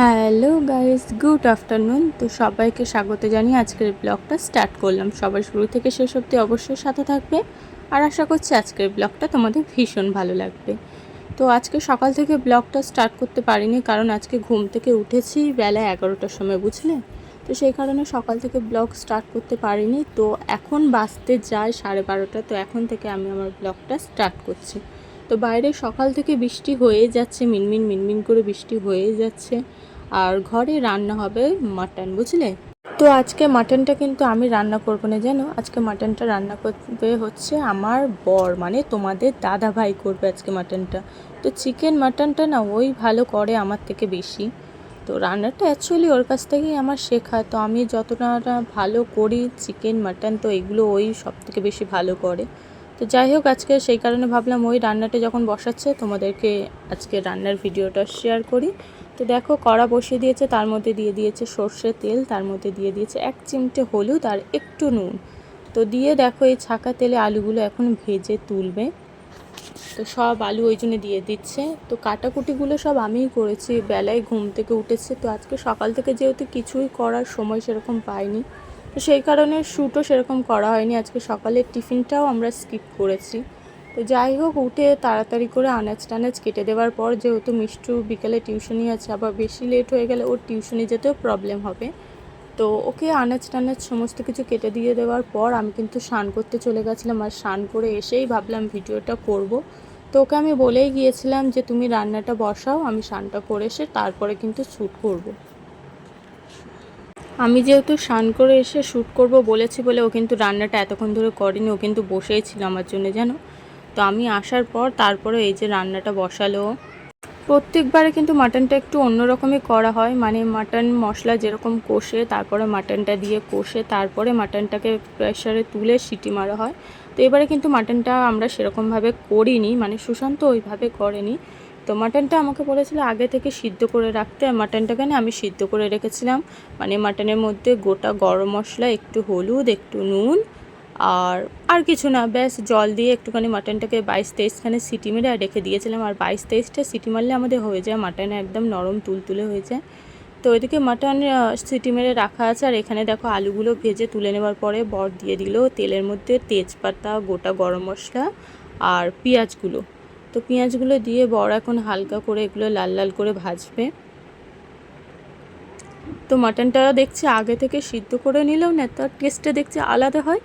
Hello guys good afternoon তো সবাইকে স্বাগত জানিয়ে আজকের ব্লগটা স্টার্ট করলাম। সবাই শুরু থেকে শেষ অবধি অবশ্যই সাথে থাকবে। আর আশা করছি আজকের ব্লগটা তোমাদের ভীষণ ভালো লাগবে। তো আজকে সকাল থেকে ব্লগটা স্টার্ট করতে পারিনি, কারণ আজকে ঘুম থেকে উঠেছি বেলা এগারোটার সময়, বুঝলে? তো সেই কারণে সকাল থেকে ব্লগ স্টার্ট করতে পারিনি। তো এখন বাজতে যায় সাড়ে বারোটা। তো এখন থেকে আমি আমার ব্লগটা স্টার্ট করছি। তো বাইরে সকাল থেকে বৃষ্টি হয়ে যাচ্ছে, মিনমিন মিনমিন করে বৃষ্টি হয়ে যাচ্ছে। আর ঘরে রান্না হবে মাটন, বুঝলে? তো আজকে মাটনটা কিন্তু আমি রান্না করব না, জানো? আজকে মাটনটা রান্না করবে হচ্ছে আমার বর মানে তোমাদের দাদা ভাই করবে আজকে মাটনটা। তো চিকেন মাটনটা না ওই ভালো করে আমার থেকে বেশি। তো রান্নাটা অ্যাকচুয়ালি ওর কাছ থেকেই আমার শেখা। তো আমি যতটা ভালো করি চিকেন, মাটন, তো এগুলো ওই সব থেকে বেশি ভালো করে। তো যাই হোক, আজকে সেই কারণে ভাবলাম ওই রান্নাটা যখন বসাচ্ছে, তোমাদেরকে আজকে রান্নার ভিডিওটা শেয়ার করি। তো দেখো, কড়া বসিয়ে দিয়েছে, তার মধ্যে দিয়ে দিয়েছে সর্ষে তেল, তার মধ্যে দিয়ে দিয়েছে এক চিমটে হলুদ আর একটু নুন। তো দিয়ে দেখো, এই ছাকা তেলে আলুগুলো এখন ভেজে তুলবে। তো সব আলু ওই জন্য দিয়ে দিচ্ছে। তো কাটাকুটিগুলো সব আমিই করেছি, বেলায় ঘুম থেকে উঠেছে। তো আজকে সকাল থেকে যেহেতু কিছুই করার সময় সেরকম পাইনি। তো সেই কারণে শ্যুটও সেরকম করা হয়নি। আজকে সকালের টিফিনটাও আমরা স্কিপ করেছি। তো যাই হোক, উঠে তাড়াতাড়ি করে আনাজ টানাজ কেটে দেওয়ার পর যেহেতু মিষ্টু বিকেলে টিউশনি আছে, আবার বেশি লেট হয়ে গেলে ওর টিউশনি যেতেও প্রবলেম হবে। তো ওকে আনাজ টানাজ সমস্ত কিছু কেটে দিয়ে দেওয়ার পর আমি কিন্তু স্নান করতে চলে গেছিলাম। আর স্নান করে এসেই ভাবলাম ভিডিওটা করব। তো ওকে আমি বলেই গিয়েছিলাম যে, তুমি রান্নাটা বসাও, আমি স্নানটা করে এসে তারপরে কিন্তু শ্যুট করব। আমি যেহেতু স্নান করে এসে শ্যুট করব বলেছি বলে ও কিন্তু রান্নাটা এতক্ষণ ধরে করেনি, ও কিন্তু বসেই ছিল আমার জন্য, জানো? তো আমি আসার পর তারপরে এই যে রান্নাটা বসালো। প্রত্যেকবারে কিন্তু মাটনটা একটু অন্যরকমই করা হয় মানে মাটন মশলা যেরকম কষে, তারপরে মাটনটা দিয়ে কষে, তারপরে মাটনটাকে প্রেশারে তুলে সিটি মারা হয়। তো এবারে কিন্তু মাটনটা আমরা সেরকমভাবে করিনি মানে সুশান্ত ওইভাবে করেনি। তো মাটনটা আমাকে বলেছিল আগে থেকে সিদ্ধ করে রাখতে। আর মাটনটাকে না আমি সিদ্ধ করে রেখেছিলাম। মানে মাটনের মধ্যে গোটা গরম মশলা, একটু হলুদ, একটু নুন আর আর কিছু না, ব্যাস জল দিয়ে একটুখানি মাটনটাকে বাইশ তেইশখানে সিটি মেরে রেখে দিয়েছিলাম। আর বাইশ তেইশটা সিটি মারলে আমাদের হয়ে যায় মাটন একদম নরম তুলতুলে হয়ে যায়। তো ওইদিকে মাটন সিটি মেরে রাখা আছে। আর এখানে দেখো আলুগুলো ভেজে তুলে নেওয়ার পরে বর দিয়ে দিল তেলের মধ্যে তেজপাতা, গোটা গরম মশলা আর পেঁয়াজগুলো। তো পেঁয়াজগুলো দিয়ে বড় এখন হালকা করে এগুলো লাল লাল করে ভাজবে। তো মাটনটা দেখছি আগে থেকে সিদ্ধ করে নিলেও না, তার টেস্টটা দেখছি আলাদা হয়।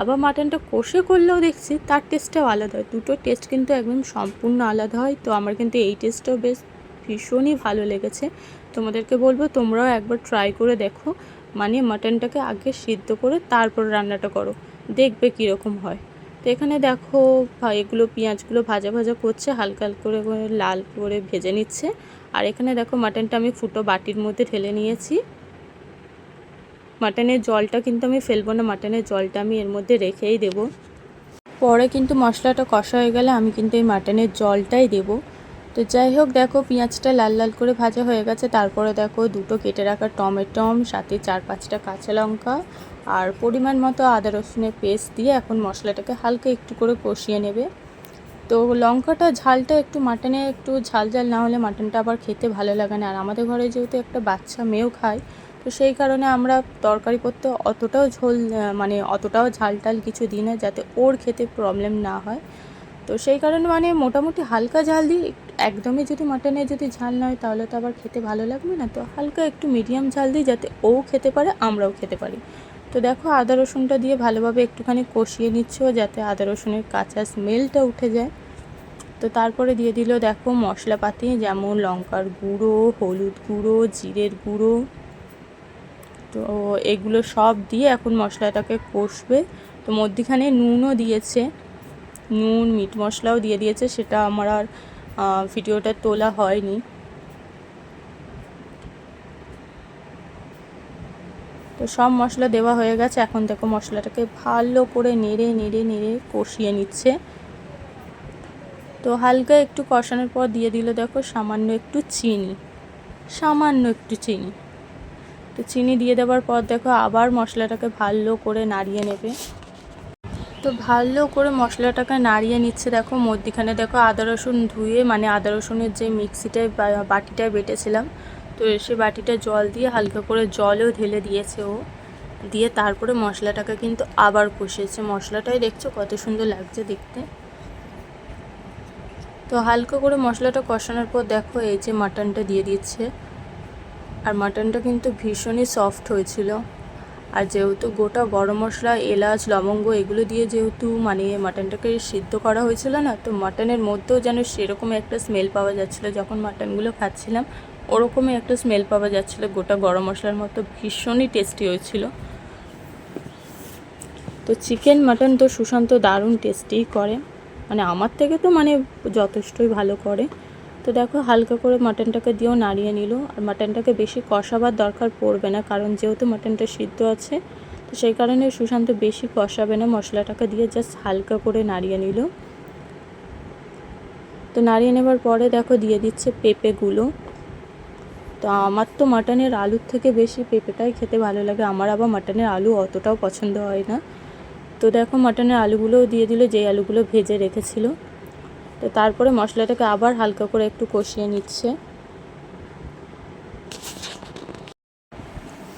আবার মাটনটা কষে করলেও দেখছি তার টেস্টটাও আলাদা হয়। দুটো টেস্ট কিন্তু একদম সম্পূর্ণ আলাদা হয়। তো আমার কিন্তু এই টেস্টটাও বেশ ভীষণই ভালো লেগেছে। তোমাদেরকে বলব, তোমরাও একবার ট্রাই করে দেখো। মানে মাটনটাকে আগে সিদ্ধ করে তারপর রান্নাটা করো। দেখবে কীরকম হয়। তো এখানে দেখো এগুলো পেঁয়াজগুলো ভাজা ভাজা করছে, হালকা হালকা করে লাল করে ভেজে নিচ্ছে। আর এখানে দেখো, মাটনটা আমি ফুটো বাটির মধ্যে ঢেলে নিয়েছি। মাটনের জলটা কিন্তু আমি ফেলব না, মাটনের জলটা আমি এর মধ্যে রেখেই দেব। পরে কিন্তু মশলাটা কষা হয়ে গেলে আমি কিন্তু এই মাটনের জলটাই দেব। তো যাই হোক, দেখো পেঁয়াজটা লাল লাল করে ভাজা হয়ে গেছে। তারপরে দেখো দুটো কেটে রাখা টমেটম, সাথে চার পাঁচটা কাঁচা লঙ্কা আর পরিমাণ মতো আদা রসুনের পেস্ট দিয়ে এখন মশলাটাকে হালকা একটু করে কষিয়ে নেবে। তো লঙ্কাটা ঝালটা একটু মাটনে একটু ঝাল ঝাল না হলে মাটনটা আবার খেতে ভালো লাগে না। আর আমাদের ঘরে যেহেতু একটা বাচ্চা, মেয়েও খায়, তো সেই কারণে আমরা তরকারি করতে অতটাও ঝোল মানে অতটাও ঝাল টাল কিছু দিই না, যাতে ওর খেতে প্রবলেম না হয়। তো সেই কারণে মানে মোটামুটি হালকা ঝাল দিই একদমই যদি মাটনে যদি ঝাল না হয়, তাহলে তো আবার খেতে ভালো লাগবে না তো। হালকা একটু মিডিয়াম ঝাল দিই যাতে ও খেতে পারে, আমরাও খেতে পারি। তো দেখো আদা রসুনটা দিয়ে ভালোভাবে একটুখানি কষিয়ে নিচ্ছ যাতে আদা রসুনের কাঁচা স্মেলটা উঠে যায়। তো তারপরে দিয়ে দিল দেখো মশলাপাতি, যেমন লঙ্কার গুঁড়ো, হলুদ গুঁড়ো, জিরের গুঁড়ো। তো এগুলো সব দিয়ে এখন মশলাটাকে কষবে। তো মধ্যিখানে নুনও দিয়েছে। নুন, মিট মশলাও দিয়ে দিয়েছে, সেটা আমার আর ভিডিওটা তোলা হয়নি। তো সব মশলা দেওয়া হয়ে গেছে। এখন দেখো মশলাটাকে ভালো করে নেড়ে নেড়ে নেড়ে কষিয়ে নিচ্ছে। তো হালকা একটু কষানোর পর দিয়ে দিল দেখো সামান্য একটু চিনি। সামান্য একটু চিনি। তো চিনি দিয়ে দেওয়ার পর দেখো আবার মশলাটাকে ভালো করে নাড়িয়ে নেবে। তো ভালো করে মশলাটাকে নাড়িয়ে নিচ্ছে। দেখো মধ্যিখানে দেখো আদা রসুন ধুয়ে মানে আদা রসুনের যে মিক্সিটায় বাটিটায় বেটেছিলাম, তো এসে বাটিটা জল দিয়ে হালকা করে জলও ঢেলে দিয়েছে ও। দিয়ে তারপরে মশলাটাকে কিন্তু আবার কষিয়েছে। মশলাটাই দেখছ কত সুন্দর লাগছে দেখতে। তো হালকা করে মশলাটা কষানোর পর দেখো এই যে মাটনটা দিয়ে দিচ্ছে। আর মাটনটা কিন্তু ভীষণই সফট হয়েছিল। আর যেহেতু গোটা গরম মশলা, এলাচ, লবঙ্গ এগুলো দিয়ে যেহেতু মানে মাটনটাকে সিদ্ধ করা হয়েছিল না, তো মাটনের মধ্যেও যেন সেরকম একটা স্মেল পাওয়া যাচ্ছিল। যখন মাটনগুলো খাচ্ছিলাম, ওরকমই একটা স্মেল পাওয়া যাচ্ছিল। গোটা গরম মশলার মতো ভীষণই টেস্টি হয়েছিল। তো চিকেন মাটন তো সুশান্ত দারুণ টেস্টিই করে। মানে আমার থেকে তো মানে যথেষ্টই ভালো করে। তো দেখো, হালকা করে মাটনটাকে দিয়েও নাড়িয়ে নিল। আর মাটনটাকে বেশি কষাবার দরকার পড়বে না, কারণ যেহেতু মাটনটা সিদ্ধ আছে, তো সেই কারণে সুশান্ত বেশি কষাবে না, মশলাটাকে দিয়ে জাস্ট হালকা করে নাড়িয়ে নিল। তো নাড়িয়ে নেবার পরে দেখো, দিয়ে দিচ্ছে পেঁপেগুলো। তো আমার তো মাটনের আলুর থেকে বেশি পেঁপেটাই খেতে ভালো লাগে, আমার আবার মাটনের আলু অতটাও পছন্দ হয় না। তো দেখো মাটনের আলুগুলোও দিয়ে দিল যে আলুগুলো ভেজে রেখেছিল। তো তারপরে মশলাটাকে আবার হালকা করে একটু কষিয়ে নিচ্ছে।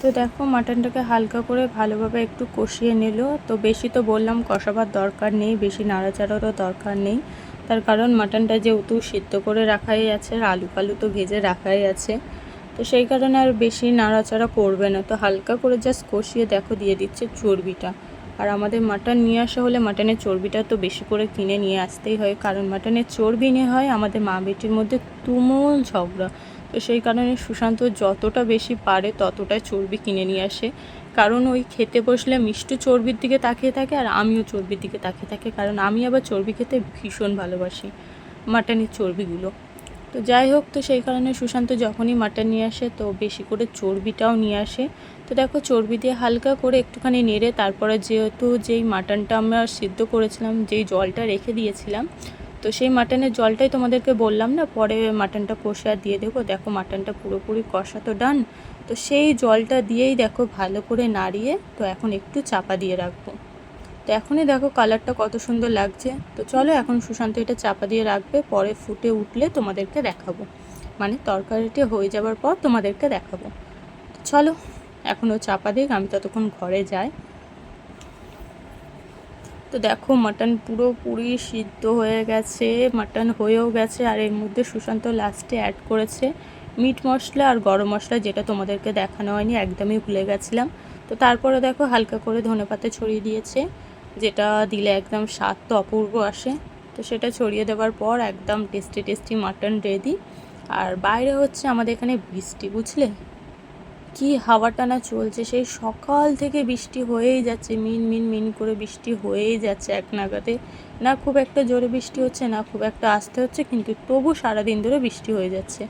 তো দেখো মাটনটাকে হালকা করে ভালোভাবে একটু কষিয়ে নিল। তো বেশি তো বললাম কষাবার দরকার নেই, বেশি নাড়াচাড়ারও দরকার নেই। তার কারণ মাটনটা যেহেতু সিদ্ধ করে রাখাই আছে আর আলু ফালু তো ভেজে রাখাই আছে। তো সেই কারণে আর বেশি নাড়াচাড়া করবে না। তো হালকা করে জাস্ট কষিয়ে দেখো দিয়ে দিচ্ছে চর্বিটা। আর আমাদের মাটন নিয়ে আসা হলে মাটনের চর্বিটা তো বেশি করে কিনে নিয়ে আসতেই হয়, কারণ মাটনের চর্বি নিয়ে হয় আমাদের মা বেটির মধ্যে তুমুল ঝগড়া। তো সেই কারণে সুশান্ত যতটা বেশি পারে ততটাই চর্বি কিনে নিয়ে আসে। কারণ ওই খেতে বসলে মিষ্টি চর্বির দিকে তাকিয়ে থাকে আর আমিও চর্বির দিকে তাকিয়ে থাকি, কারণ আমি আবার চর্বি খেতে ভীষণ ভালোবাসি মাটনের চর্বিগুলো। তো যাই হোক, তো সেই কারণে সুশান্ত যখনই মাটন নিয়ে আসে তো বেশি করে চর্বিটাও নিয়ে আসে। তো দেখো চর্বি দিয়ে হালকা করে একটুখানি নেড়ে তারপরে যেহেতু যেই মাটনটা আমরা সিদ্ধ করেছিলাম, যেই জলটা রেখে দিয়েছিলাম, তো সেই মাটনের জলটাই তোমাদেরকে বললাম না, পরে মাটনটা কষে দিয়ে দেবো। দেখো মাটনটা পুরোপুরি কষা তো ডান তো সেই জলটা দিয়েই দেখো ভালো করে নাড়িয়ে তো এখন একটু চাপা দিয়ে রাখব। তো এখনই দেখো কালারটা কত সুন্দর লাগছে। তো চলো এখন সুশান্ত এটা চাপা দিয়ে রাখবে, পরে ফুটে উঠলে তোমাদেরকে দেখাবো। মানে তরকারিটি হয়ে যাওয়ার পর তোমাদেরকে দেখাবো। চলো। এখনও চাপা দিক, আমি ততক্ষণ ঘরে যাই। তো দেখো, মাটন পুরোপুরি সিদ্ধ হয়ে গেছে, মাটন হয়েও গেছে, আর এর মধ্যে সুশান্ত লাস্টে অ্যাড করেছে মিট মশলা আর গরম মশলা, যেটা তোমাদেরকে দেখানো হয়নি, একদমই ভুলে গেছিলাম। তো তারপরে দেখো, হালকা করে ধনে পাতা ছড়িয়ে দিয়েছে, যেটা দিলে একদম স্বাদ তো অপূর্ব আসে। তো সেটা ছড়িয়ে দেওয়ার পর একদম টেস্টি টেস্টি মাটন রেডি আর বাইরে হচ্ছে আমাদের এখানে বৃষ্টি, বুঝলে? কি হাওয়া টানা চলছে? সেই সকাল থেকে বৃষ্টি হয়েই যাচ্ছে, মিন মিন মিন করে বৃষ্টি হয়েই যাচ্ছে এক নাগাতে না খুব একটা জোরে বৃষ্টি হচ্ছে, না খুব একটা আস্তে হচ্ছে, কিন্তু তবু সারাদিন ধরে বৃষ্টি হয়ে যাচ্ছে।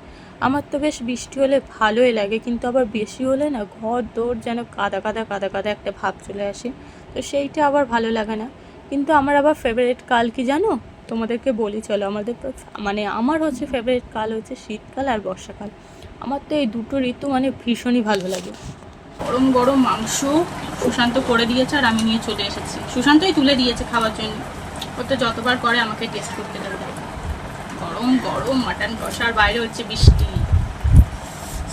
আমার তো বেশ বৃষ্টি হলে ভালোই লাগে, কিন্তু আবার বেশি হলে না ঘর দৌড় যেন কাদা কাদা কাদা কাদা একটা ভাব চলে আসে। তো সেইটা আবার ভালো লাগে না। কিন্তু আমার আবার ফেভারিট কাল কি জানো? তোমাদেরকে বলি, চলো আমাদের তো মানে আমার হচ্ছে ফেভারিট কাল হচ্ছে শীতকাল আর বর্ষাকাল। আমার তো এই দুটো ঋতু মানে ভীষণই ভালো লাগে। গরম গরম মাংস সুশান্ত করে দিয়েছে আর আমি নিয়ে চলে এসেছি। সুশান্তই তুলে দিয়েছে খাওয়ার জন্য। ও তো যতবার করে আমাকে টেস্ট করতে দেবে। গরম গরম মাটন কষার বাইরে হচ্ছে বৃষ্টি।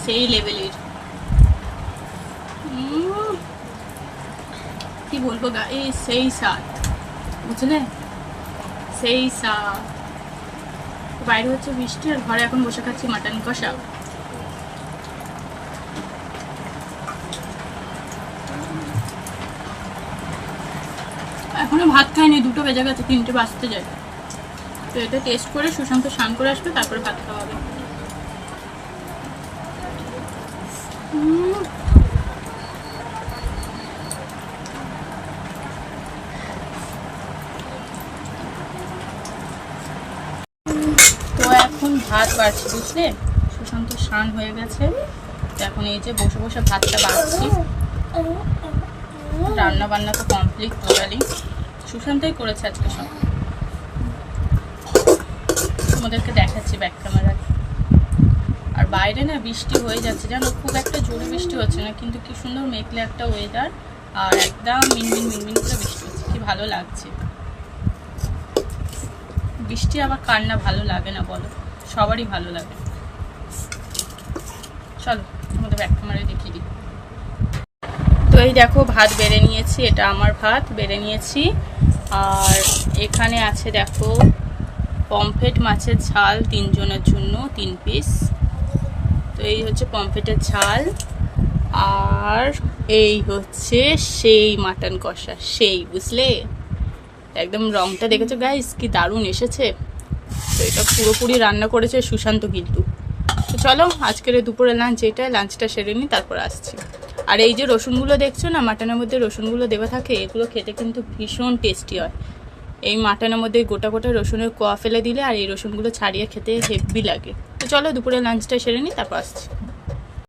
সেই লেভেলের কি বলব গা, এই সেই স্বাদ। বুঝলে? সেই স্বাদ বাইরে হচ্ছে বৃষ্টি আর ঘরে এখন বসে খাচ্ছি মাটন কষা। এখনও ভাত খাইনি, দুটো বেজে গেছে, তিনটে বাজতে যায়। তো এটা টেস্ট করে সুশান্ত স্নান করে আসবে, তারপরে ভাত খাওয়া হবে। ভাত বাড়ছি, বুঝলে? সুশান্ত স্নান হয়ে গেছে। এখন এই যে বসে বসে ভাতটা বাড়ছি। রান্না বান্না তো কমপ্লিট টোটালি সুশান্তই করেছে আজকে সব। তোমাদেরকে দেখাচ্ছি ব্যাক ক্যামেরায় আর বাইরে না বৃষ্টি হয়ে যাচ্ছে, জানো? খুব একটা জোরে বৃষ্টি হচ্ছে না, কিন্তু কি সুন্দর মেঘলা একটা ওয়েদার আর একদম মিনমিন মিনমিন করে বৃষ্টি হচ্ছে, কি ভালো লাগছে। বৃষ্টি আবার কার না ভালো লাগে না, বলো? সবারই ভালো লাগে। চলো, তোমাদের ব্যাক ক্যামেরা দেখিয়ে দিই। তো এই দেখো, ভাত বেড়ে নিয়েছি, এটা আমার ভাত, বেড়ে নিয়েছি। আর এখানে আছে দেখো, পমফ্রেট মাছের ঝাল তিনজনের জন্য, তিন পিস তো এই হচ্ছে পমফ্রেটের ঝাল। আর এই হচ্ছে সেই মাটন কষা, সেই, বুঝলে? একদম রংটা দেখেছ? গাইস কি দারুণ এসেছে। তো এটা পুরোপুরি রান্না করেছে সুশান্ত কিন্তু। তো চলো, আজকের এই দুপুরের লাঞ্চ এটা লাঞ্চটা সেরে নিই তারপর আসছি। আর এই যে রসুনগুলো দেখছ না, মাটনের মধ্যে রসুনগুলো দেওয়া থাকে, এগুলো খেতে কিন্তু ভীষণ টেস্টি হয়। এই মাটনের মধ্যে গোটা গোটা রসুনের কোয়া ফেলে দিলে আর এই রসুনগুলো ছাড়িয়ে খেতে হেভি লাগে। তো চলো দুপুরে লাঞ্চটা সেরে নিই তারপর আসছি।